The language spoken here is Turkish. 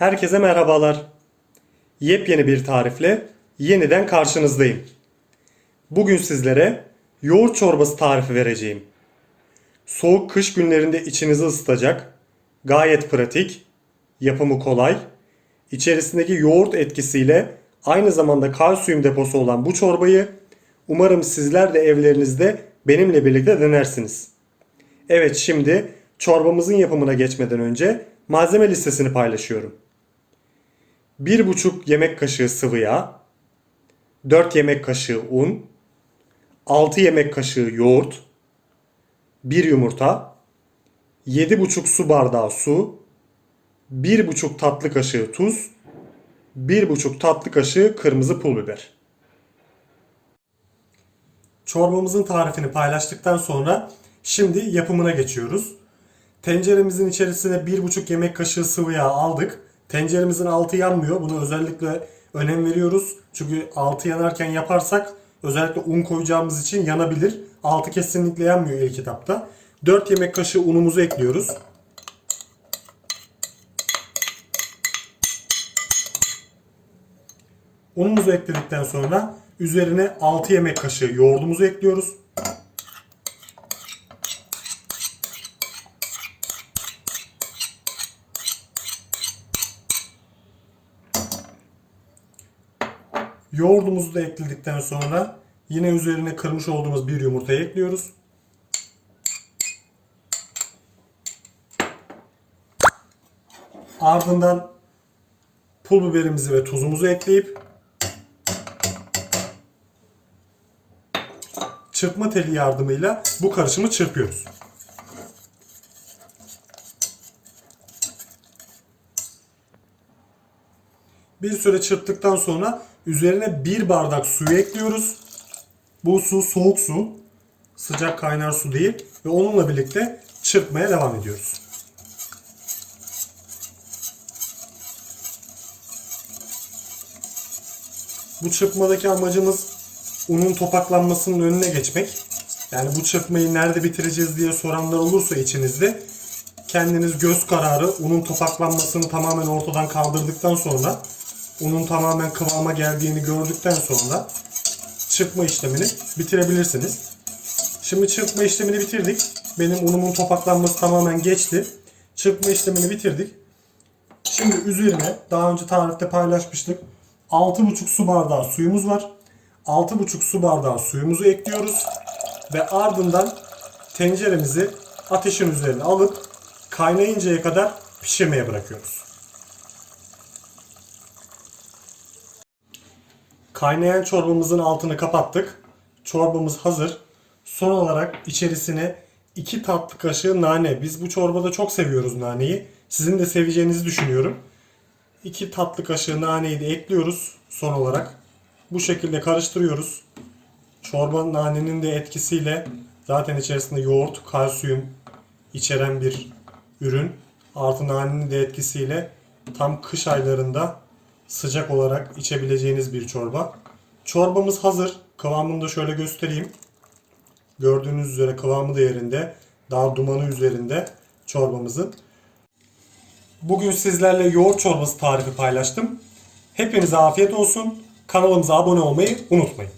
Herkese merhabalar. Yepyeni bir tarifle yeniden karşınızdayım. Bugün sizlere yoğurt çorbası tarifi vereceğim. Soğuk kış günlerinde içinizi ısıtacak, gayet pratik, yapımı kolay, içerisindeki yoğurt etkisiyle aynı zamanda kalsiyum deposu olan bu çorbayı umarım sizler de evlerinizde benimle birlikte denersiniz. Evet şimdi çorbamızın yapımına geçmeden önce malzeme listesini paylaşıyorum. 1,5 yemek kaşığı sıvı yağ, 4 yemek kaşığı un, 6 yemek kaşığı yoğurt, 1 yumurta, 7,5 su bardağı su, 1,5 tatlı kaşığı tuz, 1,5 tatlı kaşığı kırmızı pul biber. Çorbamızın tarifini paylaştıktan sonra şimdi yapımına geçiyoruz. Tenceremizin içerisine 1,5 yemek kaşığı sıvı yağ aldık. Tenceremizin altı yanmıyor. Buna özellikle önem veriyoruz. Çünkü altı yanarken yaparsak özellikle un koyacağımız için yanabilir. Altı kesinlikle yanmıyor ilk etapta. 4 yemek kaşığı unumuzu ekliyoruz. Unumuzu ekledikten sonra üzerine 6 yemek kaşığı yoğurdumuzu ekliyoruz. Yoğurdumuzu da ekledikten sonra yine üzerine kırmış olduğumuz bir yumurtayı ekliyoruz. Ardından pul biberimizi ve tuzumuzu ekleyip çırpma teli yardımıyla bu karışımı çırpıyoruz. Bir süre çırptıktan sonra üzerine bir bardak suyu ekliyoruz. Bu su soğuk su. Sıcak kaynar su değil. Ve onunla birlikte çırpmaya devam ediyoruz. Bu çırpmadaki amacımız unun topaklanmasının önüne geçmek. Yani bu çırpmayı nerede bitireceğiz diye soranlar olursa içinizde kendiniz göz kararı unun topaklanmasını tamamen ortadan kaldırdıktan sonra unun tamamen kıvama geldiğini gördükten sonra çırpma işlemini bitirebilirsiniz. Şimdi çırpma işlemini bitirdik. Benim unumun topaklanması tamamen geçti. Çırpma işlemini bitirdik. Şimdi üzerine daha önce tarifte paylaşmıştık. 6,5 su bardağı suyumuz var. 6,5 su bardağı suyumuzu ekliyoruz. Ve ardından tenceremizi ateşin üzerine alıp kaynayıncaya kadar pişirmeye bırakıyoruz. Kaynayan çorbamızın altını kapattık. Çorbamız hazır. Son olarak içerisine 2 tatlı kaşığı nane. Biz bu çorbada çok seviyoruz naneyi. Sizin de seveceğinizi düşünüyorum. 2 tatlı kaşığı naneyi de ekliyoruz son olarak. Bu şekilde karıştırıyoruz. Çorba nanenin de etkisiyle zaten içerisinde yoğurt, kalsiyum içeren bir ürün. Artı nanenin de etkisiyle tam kış aylarında sıcak olarak içebileceğiniz bir çorba. Çorbamız hazır. Kıvamını da şöyle göstereyim. Gördüğünüz üzere kıvamı da yerinde. Daha dumanı üzerinde çorbamızın. Bugün sizlerle yoğurt çorbası tarifi paylaştım. Hepinize afiyet olsun. Kanalımıza abone olmayı unutmayın.